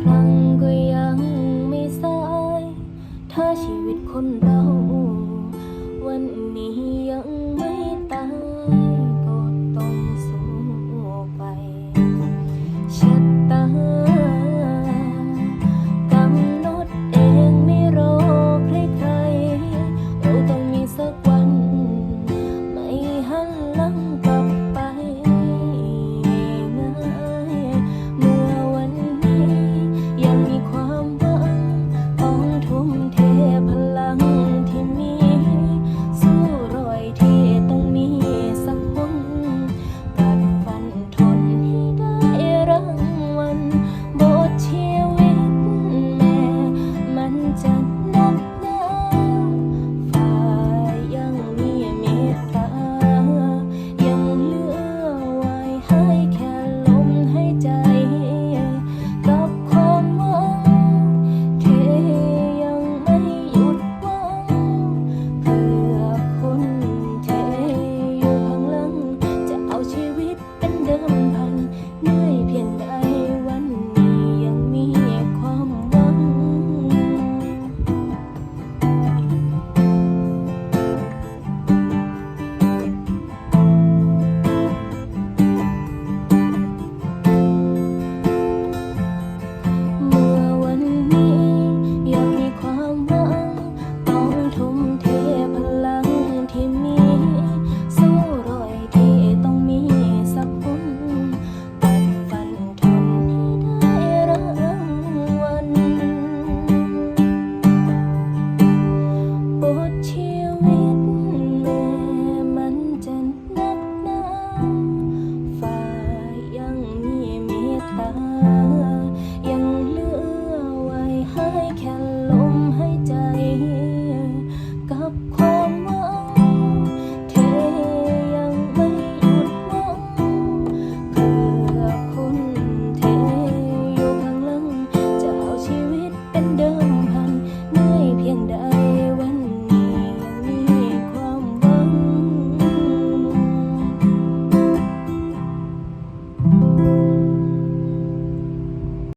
ครั้งก็ยังไม่สาย ถ้าชีวิตคนเรา วันนี้ยังไม่ตาย 给